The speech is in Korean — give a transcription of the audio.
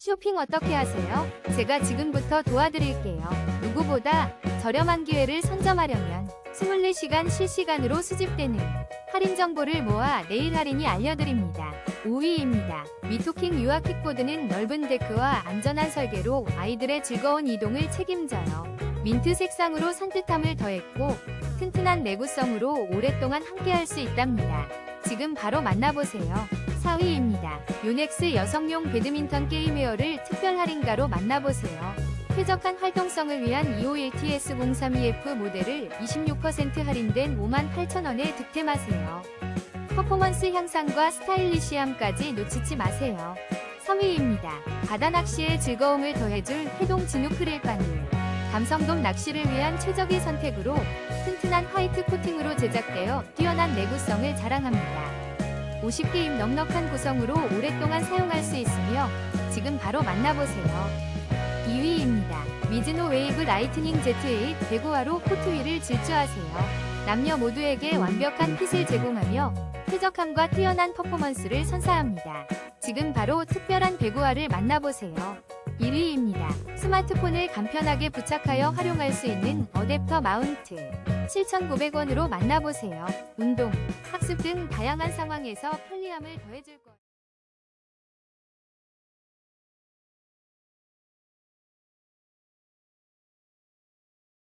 쇼핑 어떻게 하세요? 제가 지금부터 도와드릴게요. 누구보다 저렴한 기회를 선점하려면 24시간 실시간으로 수집되는 할인 정보를 모아 내일 할인이 알려드립니다. 5위입니다. 미토킹 유아 킥보드는 넓은 데크와 안전한 설계로 아이들의 즐거운 이동을 책임져요. 민트 색상으로 산뜻함을 더했고 튼튼한 내구성으로 오랫동안 함께할 수 있답니다. 지금 바로 만나보세요. 4위입니다. 요넥스 여성용 배드민턴 게임웨어를 특별 할인가로 만나보세요. 쾌적한 활동성을 위한 251TS032F 모델을 26% 할인된 58,000원에 득템하세요. 퍼포먼스 향상과 스타일리시함까지 놓치지 마세요. 3위입니다. 바다 낚시의 즐거움을 더해줄 해동 진욱 크릴 바늘. 감성돔 낚시를 위한 최적의 선택으로 튼튼한 화이트 코팅으로 제작되어 뛰어난 내구성을 자랑합니다. 50개임 넉넉한 구성으로 오랫동안 사용할 수 있으며 지금 바로 만나보세요. 2위입니다. 미즈노 웨이브 라이트닝 Z8 배구화로 코트 위를 질주하세요. 남녀 모두에게 완벽한 핏을 제공하며 쾌적함과 뛰어난 퍼포먼스를 선사합니다. 지금 바로 특별한 배구화를 만나보세요. 1위입니다. 스마트폰을 간편하게 부착하여 활용할 수 있는 어댑터 마운트. 7,900원으로 만나보세요. 운동, 학습 등 다양한 상황에서 편리함을 더해줄 거예요.